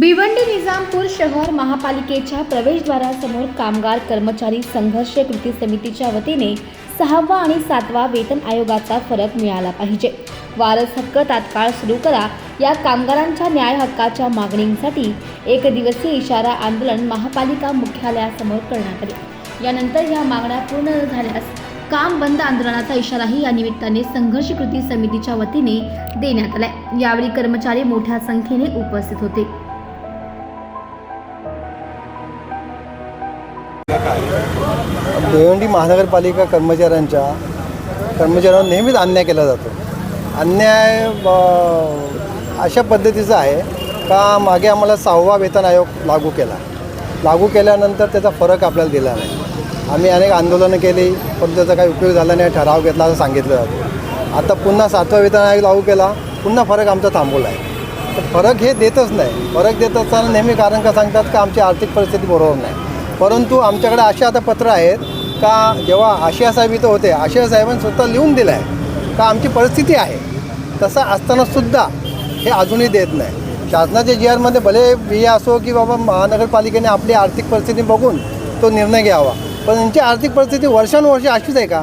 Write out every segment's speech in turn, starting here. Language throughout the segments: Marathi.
भिवंडी निजामपूर शहर महापालिकेच्या प्रवेशद्वारासमोर कामगार कर्मचारी संघर्ष कृती समितीच्या वतीने सहावा आणि सातवा वेतन आयोगाचा फरक मिळाला पाहिजे. वारस हक्क तात्काळ सुरू करा या कामगारांच्या न्याय हक्काच्या मागणींसाठी एक दिवसीय इशारा आंदोलन महापालिका मुख्यालयासमोर करण्यात आले. यानंतर या मागण्या पूर्ण झाल्यास काम बंद आंदोलनाचा इशाराही या निमित्ताने संघर्ष कृती समितीच्या वतीने देण्यात आला यावेळी कर्मचारी मोठ्या संख्येने उपस्थित होते. भिवंडी महानगरपालिका कर्मचाऱ्यांच्या कर्मचाऱ्यांवर नेहमीच अन्याय केला जातो. अन्याय अशा पद्धतीचा आहे का मागे आम्हाला सहावा वेतन आयोग लागू केला. लागू केल्यानंतर त्याचा फरक आपल्याला दिला नाही. आम्ही अनेक आंदोलनं केली पण त्याचा काही उपयोग झाला नाही ठराव घेतला असं सांगितलं जातं. आता पुन्हा सातवा वेतन आयोग लागू केला पुन्हा फरक आमचा थांबवला आहे. तर फरक हे देतच नाही. फरक देत असताना नेहमी कारण का सांगतात का आमची आर्थिक परिस्थिती बरोबर नाही. परंतु आमच्याकडे असे आता पत्र आहेत का जेव्हा आशिया साहेब इथं होते आशिया साहेबांनी स्वतः लिहून दिलं आहे का आमची परिस्थिती आहे. तसं असतानासुद्धा हे अजूनही देत नाही. शासनाच्या जी आरमध्ये भले हे असो की बाबा महानगरपालिकेने आपली आर्थिक परिस्थिती बघून तो निर्णय घ्यावा. पण यांची आर्थिक परिस्थिती वर्षानुवर्षे अशीच आहे का?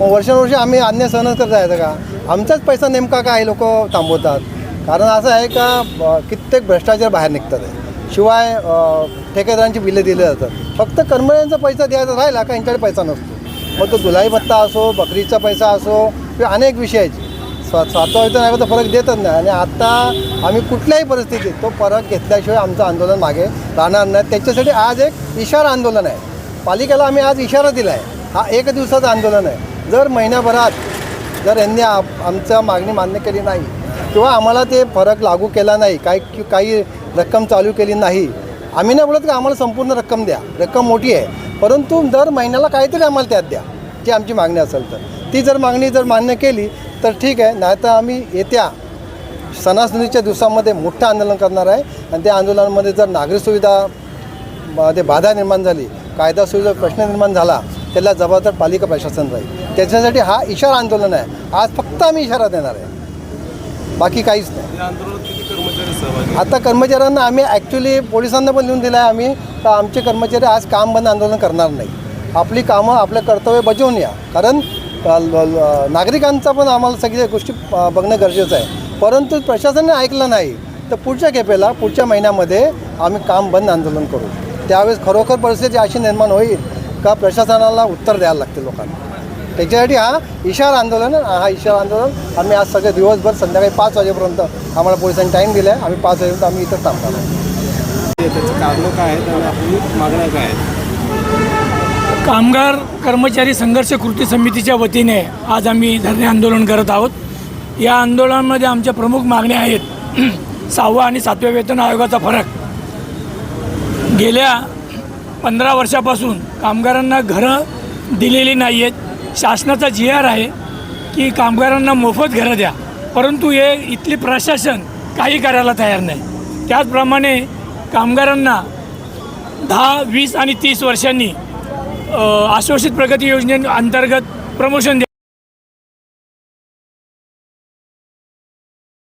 मग वर्षानुवर्षे आम्ही अन्य सहनच करत येतं का? आमचाच पैसा नेमका काय लोक थांबवतात? कारण असं आहे का ब- कित्येक भ्रष्टाचार बाहेर निघतात. आहे. शिवाय ठेकेदारांची बिलं दिली जातात. फक्त कर्मचाऱ्यांचा पैसा द्यायचा राहिला का यांच्याकडे पैसा नसतो? मग तो दुलाई भत्ता असो बकरीचा पैसा असो किंवा अनेक विषयाचे स्व सातवा नाही तर फरक देतच नाही आणि आत्ता आम्ही कुठल्याही परिस्थितीत तो फरक घेतल्याशिवाय आमचं आंदोलन मागे राहणार नाही. त्याच्यासाठी आज एक इशारा आंदोलन आहे. पालिकेला आम्ही आज इशारा दिला आहे हा एक दिवसाचं आंदोलन आहे. जर महिन्याभरात जर यांनी आमच्या मागणी मान्य केली नाही किंवा आम्हाला ते फरक लागू केला नाही काही काही रक्कम चालू केली नाही. आम्ही नाही बोलत की आम्हाला संपूर्ण रक्कम द्या. रक्कम मोठी आहे. परंतु दर महिन्याला काहीतरी आम्हाला त्यात द्या. जी आमची मागणी असेल तर. ती जर मागणी जर मान्य केली तर ठीक आहे. नाही तर आम्ही येत्या सणासुदीच्या दिवसामध्ये मोठं आंदोलन करणार आहे. आणि त्या आंदोलनामध्ये जर नागरी सुविधा मध्ये बाधा निर्माण झाली कायदा सुविधा प्रश्न निर्माण झाला त्याला जबाबदार पालिका प्रशासन राहील. त्याच्यासाठी हा इशारा आंदोलन आहे. आज फक्त आम्ही इशारा देणार आहे. बाकी काहीच नाही? आता कर्मचाऱ्यांना आम्ही ॲक्च्युली पोलिसांना पण लिहून दिलं आहे आम्ही का आमचे कर्मचारी आज काम बंद आंदोलन करणार नाही. आपली कामं आपलं कर्तव्य बजावून या. कारण नागरिकांचा पण आम्हाला सगळ्या गोष्टी बघणं गरजेचं आहे. परंतु प्रशासनाने ऐकलं नाही तर पुढच्या खेपेला पुढच्या महिन्यामध्ये आम्ही काम बंद आंदोलन करू. त्यावेळेस खरोखर परिस्थिती अशी निर्माण होईल का प्रशासनाला उत्तर द्यायला लागते लोकांना. त्याच्यासाठी हा इशारा आंदोलन. हा इशारा आंदोलन आम्ही आज सगळे दिवसभर संध्याकाळी पाच वाजेपर्यंत आम्हाला पोलिसांनी टाईम दिला आहे आम्ही पाच वाजेपर्यंत आम्ही इथं थांबणार आहे. त्याचं कारणं काय आहेत? आणि आपली मागण्या काय आहेत? कामगार कर्मचारी संघर्ष कृती समितीच्या वतीने आज आम्ही धरणे आंदोलन करत आहोत. या आंदोलनामध्ये आमच्या प्रमुख मागण्या आहेत. सहावा आणि सातव्या वेतन आयोगाचा फरक. गेल्या पंधरा वर्षापासून कामगारांना घरं दिलेली नाही आहेत शासनाचा जी आर आहे की कामगारांना मोफत घरं द्या. परंतु हे इथली प्रशासन काही करायला तयार नाही. त्याचप्रमाणे कामगारांना दहा वीस आणि तीस वर्षांनी आश्वासित प्रगती योजनेअंतर्गत प्रमोशन द्या.